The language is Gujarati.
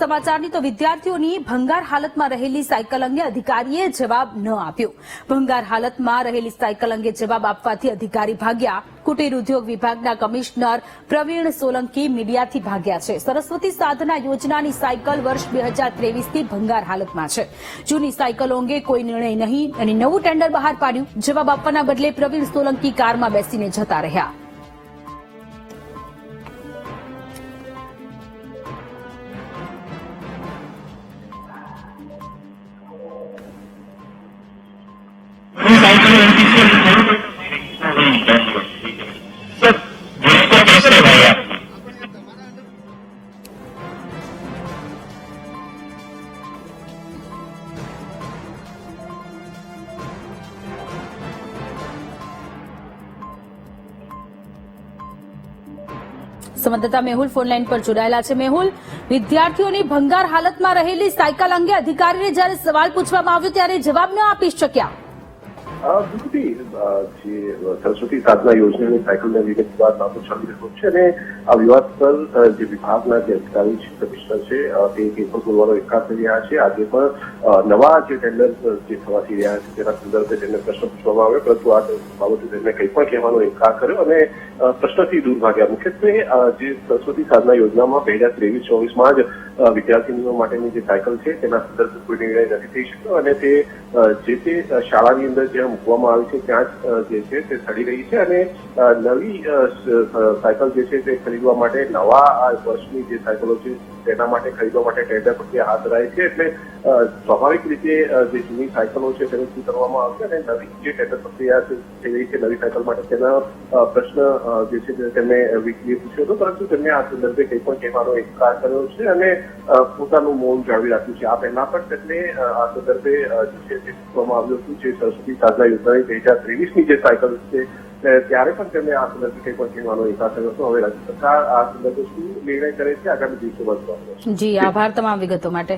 સમાચારની તો વિદ્યાર્થીઓની ભંગાર હાલતમાં રહેલી સાયકલ અંગે અધિકારીએ જવાબ ન આપ્યો. ભંગાર હાલતમાં રહેલી સાયકલ અંગે જવાબ આપવાથી અધિકારી ભાગ્યા. કુટીર ઉદ્યોગ વિભાગના કમિશનર પ્રવીણ સોલંકી મીડિયાથી ભાગ્યા છે. સરસ્વતી સાધના યોજનાની સાયકલ વર્ષ બે હજાર ત્રેવીસથી ભંગાર હાલતમાં છે. જૂની સાયકલો અંગે કોઈ નિર્ણય નહીં અને નવું ટેન્ડર બહાર પાડ્યું. જવાબ આપવાના બદલે પ્રવીણ સોલંકી કારમાં બેસીને જતા રહ્યા. સંવાદદાતા મેહુલ ફોનલાઈન પર જોડાયેલા છે. મેહુલ, વિદ્યાર્થીઓની ભંગાર હાલતમાં રહેલી સાયકલ અંગે અધિકારીને જ્યારે સવાલ પૂછવામાં આવ્યો ત્યારે જવાબ ન આપી શક્યા. બિલકુલ જે સરસ્વતી સાધના યોજનાની સાયકલના વિગત વિવાદ નામો ચાલી રહ્યો છે અને આ વિવાદ પર જે વિભાગના જે અધિકારી છે, કમિશનર છે તે કેસ ખોલવાનો ઇનકાર કરી રહ્યા છે. આજે પણ નવા જે ટેન્ડર જે થવાથી રહ્યા છે, તેના સંદર્ભે તેમને પ્રશ્ન પૂછવામાં આવ્યો, પરંતુ આ બાબતે તેમને કંઈ પણ કહેવાનો ઇનકાર કર્યો અને પ્રશ્નથી દૂર ભાગ્યા. મુખ્યત્વે જે સરસ્વતી સાધના યોજનામાં હજાર ત્રેવીસ, ચોવીસમાં જ વિદ્યાર્થીનીઓ માટેની જે સાયકલ છે, તેના સંદર્ભે કોઈ નિર્ણય નથી થઈ શક્યો અને તે જે તે શાળાની અંદર જ્યાં મૂકવામાં આવી છે, ત્યાં જ જે છે તે સડી રહી છે અને નવી સાયકલ જે છે તે ખરીદવા માટે નવા આ વર્ષની જે સાયકલો છે તેના માટે ખરીદવા માટે ટેન્ડર પ્રક્રિયા હાથ ધરાય છે. એટલે સ્વાભાવિક રીતે જે જૂની સાયકલો છે તેને શું કરવામાં આવશે અને નવી જે ટેન્ડર પ્રક્રિયા થઈ રહી છે નવી સાયકલ માટે તેના પ્રશ્ન જે છે તેમને વીકલી પૂછ્યો હતો. પરંતુ તેમને આ સંદર્ભે કંઈ પણ કહેવાનો ઇનકાર કર્યો છે અને પોતાનું મૌન જાળવી રાખ્યું છે. આ પહેલા પણ તેમને આ સંદર્ભે જે છે તે પૂછવામાં આવ્યું હતું જે સરસ્વતી સાધના યોજનાની બે હજાર ત્રેવીસની જે સાયકલ છે ત્યારે પણ તેમને આ સંદર્ભે કંઈ પણ કહેવાનો ઇનકાર થયો હતો હવે રાજ્ય સરકાર આ સંદર્ભે શું નિર્ણય કરે છે આગામી દિવસો જોવાનું જી, આભાર તમામ વિગતો માટે.